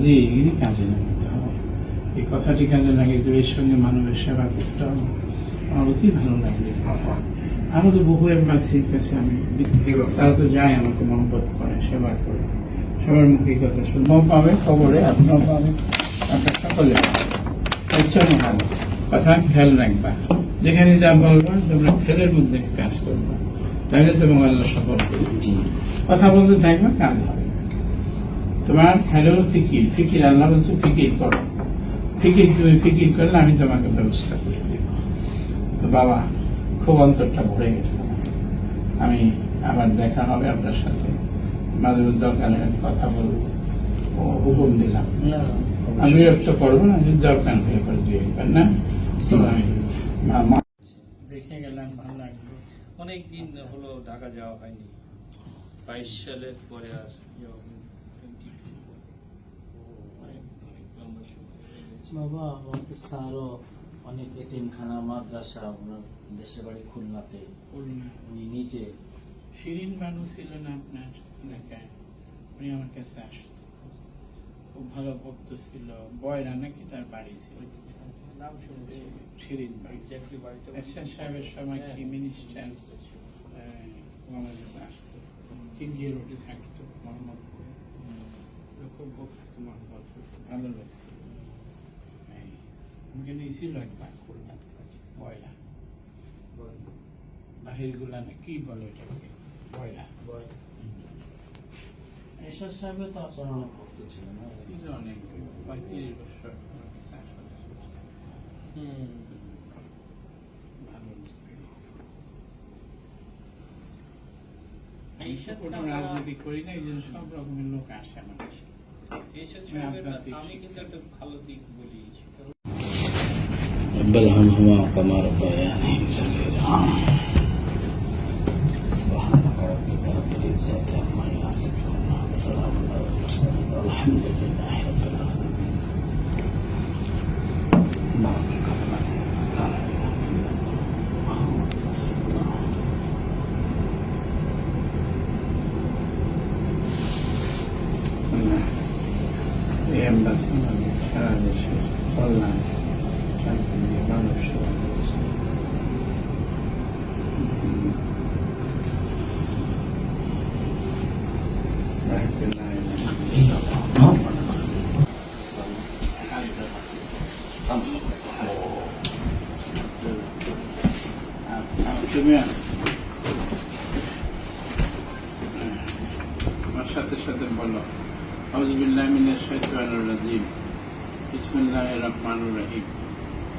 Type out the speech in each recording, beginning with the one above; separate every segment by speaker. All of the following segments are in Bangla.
Speaker 1: কাজে এগুলি কাজে লাগাতে হবে এই কথাটি কাজে লাগিয়ে দেবে এর সঙ্গে মানবের সেবা করতে হবে? আমার অতি ভালো লাগে আরও তো বহু এম্বাসির কাছে আমি তারা তো যায় আমাকে মহব্বত করে সেবা করে। সবার মুখে কথা শুনব পাবে খবরে আপনিও পাবেন আপনার সকলে উচ্চারণ হবে কথা খেয়াল রাখবা। যেখানে যা বলবা তোমরা খেলের মধ্যে কাজ করবা। তাহলে তোমাকে আল্লাহ সফল করবে। কথা বলতে থাকবে কাজ হবে। তোমার খেলেও ফিকির ফিকির আল্লাহ বলছে ফিকির করো। ফিকির তুমি ফিকির করলে আমি তোমাকে ব্যবস্থা করে দেব। তো বাবা খুব অন্তরটা ভরে গেছে। আমি আবার দেখা হবে আপনার সাথে। মাঝে মধ্যে দরকার হলে কথা বলব। ও হুকুম দিলাম। আমি বিরক্ত করব না যদি দরকার হয়ে পড়ে দুই একবার না? তো আমি দেখে গেলাম ভালো লাগল।
Speaker 2: অনেক দিন হলো ঢাকা যাওয়া হয়নি। বাইশ সালের পরে আর যাওয়া হয়নি। 20 অনেক লম্বা সময় হয়ে গেছে।
Speaker 3: বাবা আমাকে স্যারও অনেক এতিমখানা মাদ্রাসা ওনার দেশের বাড়ি খুলনাতে। উনি নিজে।
Speaker 1: শিরিন বানু ছিল না আপনার এলাকায়। উনি আমার কাছে আসতো খুব ভালো ভক্ত ছিল। বয়রা নাকি তার বাড়ি ছিল। শিরিন
Speaker 2: বাড়িটা
Speaker 1: সাহেবের সময় কি
Speaker 2: হ্যাঁ,
Speaker 1: মিনিস্টার
Speaker 2: মিনিস্টার
Speaker 1: আমার কাছে আসতো। কিনজিয়া রোডে থাকতো মোহাম্মদপুরে।
Speaker 2: হুম।
Speaker 1: খুব ভক্ত ভালো। এই, নিয়েছি লঙ্কার খুলনা বয়লা। বাহিরগুলা না কি বলে এটাকে? বয়লা।
Speaker 3: এসব সাহেবে তো আপনার অনেক ভক্ত ছিলেন
Speaker 1: ছিল অনেক পঁয়ত্রিশ বছর সব রকমের লোক আসে আমার আমি
Speaker 2: কিন্তু একটা ভালো দিক বলি
Speaker 3: رب الهمهما كما ربياني صغيرا سبحانك ربك رب العزة عما يصفون. وسلام على المرسلين. والحمد لله رب العالمين. بارك الله لا إله إلا الله محمد الله
Speaker 1: ينبغي
Speaker 3: أن يكون هذا
Speaker 1: الشيء جميعا সাথে সাথে বলো আউজ বিল্লাহ মিনাশ শাইতানির রাজিম বিসমিল্লাহির রহমানির রহিম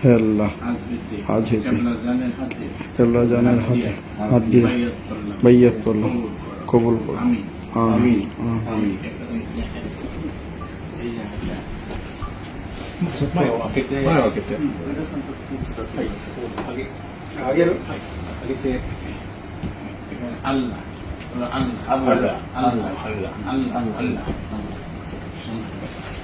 Speaker 4: হে আল্লাহ আজ হইতে কেবলা জানের হাতে হাত দিয়ে বাইয়াত করলাম কবুল করো
Speaker 1: আমি
Speaker 4: আমিন।
Speaker 1: আমি আল্লাহ। আল্লাহ। আল্লাহ। আল্লাহ।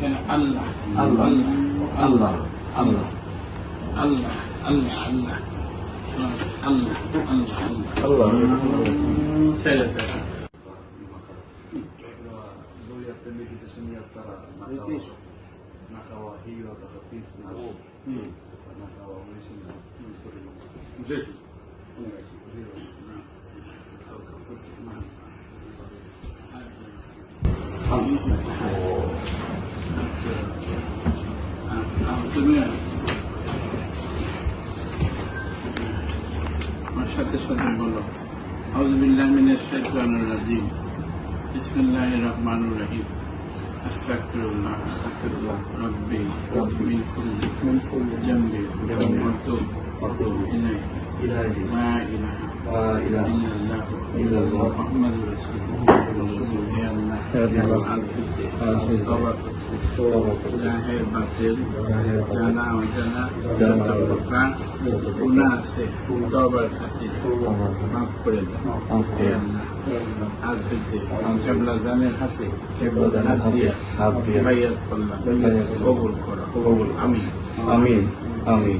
Speaker 1: nee
Speaker 5: na Allah. Allah Allah Allah Allah Allah Allah Allah Allah Allah. Söyle Thank you. お願いします。
Speaker 1: تمام আমার সাথে সাথে বলো আউজবিল্লাহ মিনের শেখান রাজিম বিসমিল্লাহ রহমান রাহিম أستغفر الله أستغفر الله ربي من كل من كل ذنب. وأتوب
Speaker 5: وأتوب
Speaker 1: إليه. إلهي
Speaker 5: لا إله إلا الله
Speaker 4: إلا الله
Speaker 1: محمد رسول
Speaker 5: الله.
Speaker 1: يا الله
Speaker 5: يا الله
Speaker 1: জাহের বাতিল জানা অজানা প্রাণ গুণা আছে তবার খাতির মাফ আমি
Speaker 5: আমি আমি